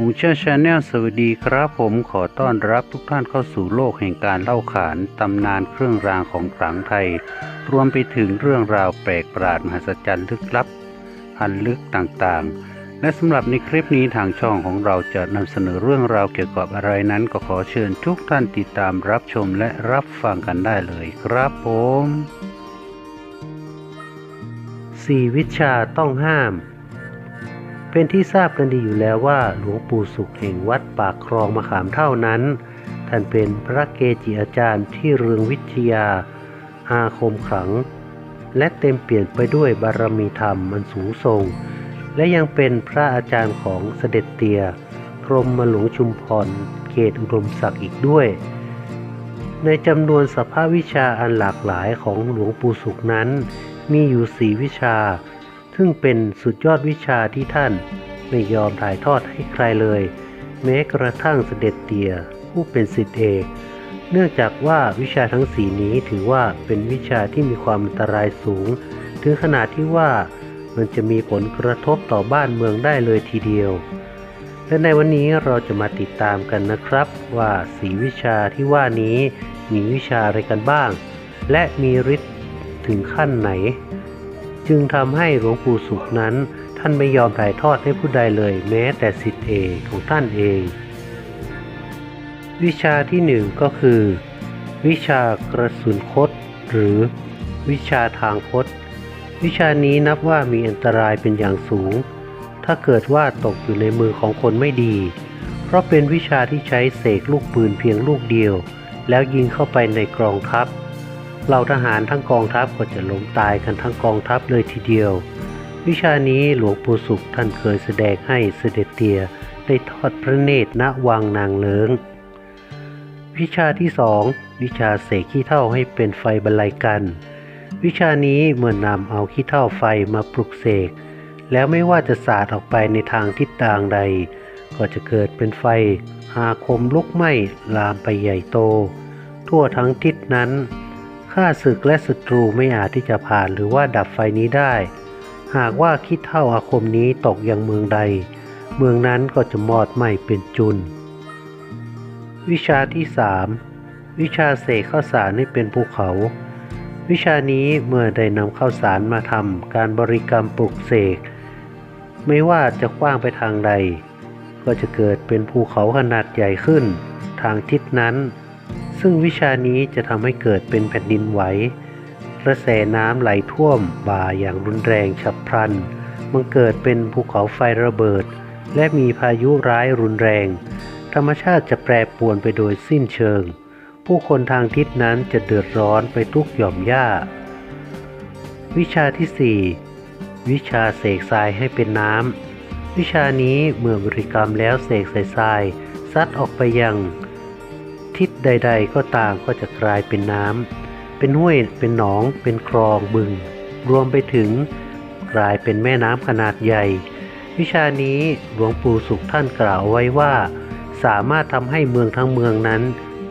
หมูเชื่อชาแนลสวัสดีครับผมขอต้อนรับทุกท่านเข้าสู่โลกแห่งการเล่าขานตำนานเครื่องรางของขลังไทย รวมไปถึงเรื่องราวแปลกประหลาดมหัศจรรย์ลึกลับอันลึกต่างๆ และสำหรับในคลิปนี้ทางช่องของเราจะนำเสนอเรื่องราวเกี่ยวกับอะไรนั้นก็ขอเชิญทุกท่านติดตามรับชมและรับฟังกันได้เลยครับผมสี่วิชาต้องห้าม เป็นที่ทราบกันดีอยู่แล้วว่าหลวงปู่สุขแห่งวัดปากคลองมะขามเท่านั้น ท่านเป็นพระเกจิอาจารย์ที่เรืองวิทยา อาคมขลัง และเต็มเปลี่ยนไปด้วยบารมีธรรมมันสูงส่ง และยังเป็นพระอาจารย์ของเสด็จเตียกรมมหลวงชุมพรเขตอุดมศักดิ์อีกด้วย ในจำนวนสภาพวิชาอันหลากหลายของหลวงปู่สุขนั้น มีอยู่สี่วิชา ซึ่งเป็นสุดยอดวิชาที่ท่านไม่ยอมถ่ายทอดให้ใครเลย แม้กระทั่งเสด็จเตียผู้เป็นสิทธิเอก เนื่องจากว่าวิชาทั้งสีนี้ถือว่าเป็นวิชาที่มีความอันตรายสูง ถึงขนาดที่ว่ามันจะมีผลกระทบต่อบ้านเมืองได้เลยทีเดียวและในวันนี้เราจะมาติดตามกันนะครับ ว่าสีวิชาที่ว่านี้มีวิชาอะไรกันบ้าง และมีฤทธิ์ถึงขั้นไหน จึงทำให้หลวงปู่สุขนั้น ท่านไม่ยอมถ่ายทอดให้ผู้ใดเลยแม้แต่สิทธิเอกของท่านเอง วิชาที่หนึ่งก็คือ วิชากระสุนคดหรือวิชาทางคดวิชานี้นับว่ามีอันตรายเป็นอย่างสูง ถ้าเกิดว่าตกอยู่ในมือของคนไม่ดี เพราะเป็นวิชาที่ใช้เสกลูกปืนเพียงลูกเดียว แล้วยิงเข้าไปในกรองทัพ เหล่าทหารทั้งกองทัพก็จะล้มตายกันทั้งกองทัพเลยทีเดียว วิชานี้หลวงปู่สุขท่านเคยแสดงให้เสด็จเตียได้ทอดพระเนตรณวังนางเลิงวิชาที่สองวิชาเสกขี้เท่าให้เป็นไฟบรรลัยกัน วิชานี้เมื่อนำเอาขี้เท่าไฟมาปลุกเสก แล้วไม่ว่าจะสาดออกไปในทางทิศทางใด ก็จะเกิดเป็นไฟอาคมลุกไหม้ลามไปใหญ่โต ทั่วทั้งทิศนั้น ข้าศึกและศัตรูไม่อาจที่จะผ่านหรือว่าดับไฟนี้ได้ หากว่าคิดเท่าอาคมนี้ตกยังเมืองใด เมืองนั้นก็จะมอดไหม้เป็นจุน วิชาที่สามวิชาเสกข้าวสารให้เป็นภูเขา วิชานี้เมื่อได้นำข้าวสารมาทำการบริกรรมปลุกเสกไม่ว่าจะกว้างไปทางใด ก็จะเกิดเป็นภูเขาขนาดใหญ่ขึ้น ทางทิศนั้น ซึ่งวิชานี้จะทำให้เกิดเป็นแผ่นดินไหวกระแสน้ำไหลท่วมบ่าอย่างรุนแรงฉับพลันมันเกิดเป็นภูเขาไฟระเบิด และมีพายุร้ายรุนแรง ธรรมชาติจะแปรปรวนไปโดยสิ้นเชิง ผู้คนทางทิศนั้นจะเดือดร้อนไปทุกหย่อมหญ้า วิชาที่สี่วิชาเสกทรายให้เป็นน้ำ วิชานี้เมื่อบริกรรมแล้วเสกใส่ทรายซัดออกไปยัง ทิศใด ๆ ก็ตามก็จะกลายเป็นน้ำ เป็นห้วย เป็นหนอง เป็นคลองบึง รวมไปถึงกลายเป็นแม่น้ำขนาดใหญ่ วิชานี้หลวงปู่สุขท่านกล่าวไว้ว่า สามารถทำให้เมืองทั้งเมืองนั้น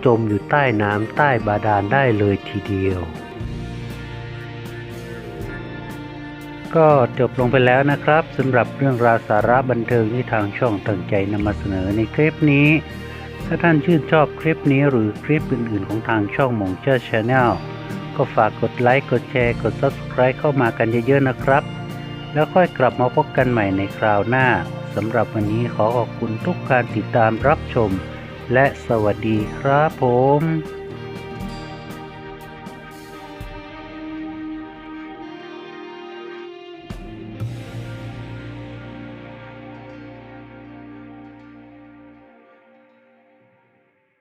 จมอยู่ใต้น้ำใต้บาดาลได้เลยทีเดียว ก็จบลงไปแล้วนะครับสำหรับเรื่องราวสาระบันเทิงที่ทางช่องตั้งใจนำมาเสนอในคลิปนี้ ถ้าท่านชื่นชอบคลิปนี้หรือคลิปอื่นๆ ของทางช่องมงเจอร์ชาแนลก็ฝากกดไลค์ กดแชร์ กด Subscribe เข้ามากันเยอะๆนะครับ แล้วค่อยกลับมาพบกันใหม่ในคราวหน้าสำหรับวันนี้ขอขอบคุณทุกการติดตามรับชม และสวัสดีครับผม